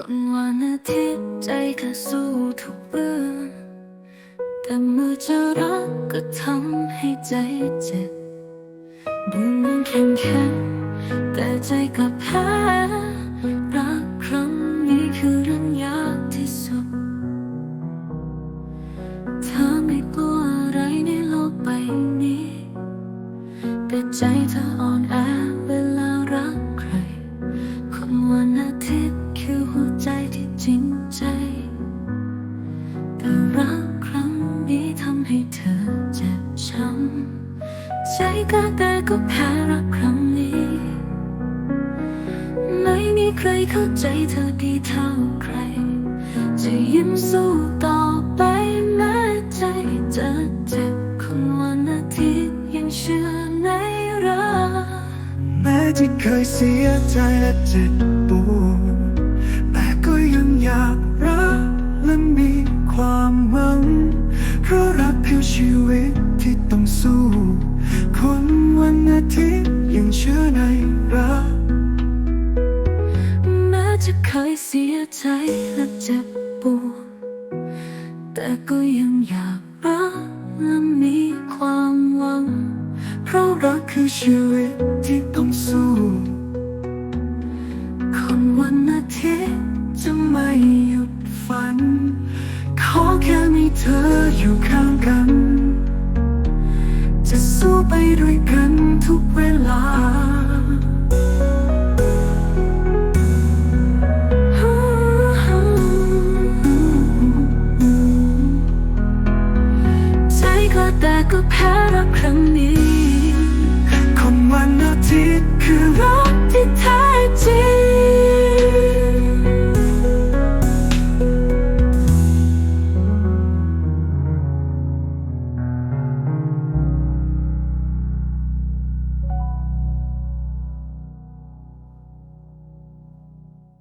คนวันอาทิตย์ใจก็สู้ทุกเบื่องแต่เมื่อจะรักก็ทำให้ใจเจ็บดูเหมือนแข็งแข็งแต่ใจก็แพ้รักครั้งนี้คือเรื่องยากที่สุด ใจก็แต่ก็แพ้รักครั้งนี้ ไม่มีใครเข้าใจเธอดีเท่าใคร จะยิ้มสู้ต่อไปแม้ใจจะเจ็บคนวันอาทิตย์ยังเชื่อในรักแม้ที่เคยเสียใจและเจ็บปวดแต่ก็ยังอยากรักและมีความหวังเพราะรักเพียงชีวิต เสียใจและเจ็บปวดแต่ก็ยังอยากรักและมีความหวัง เพราะรักคือชีวิตที่ต้องสู้คนวันอาทิตย์จะไม่หยุดฝัน ขอแค่มีเธออยู่ข้างกัน จะสู้ไปด้วยกันทุกเวลา ก็แพ้รักครั้งนี้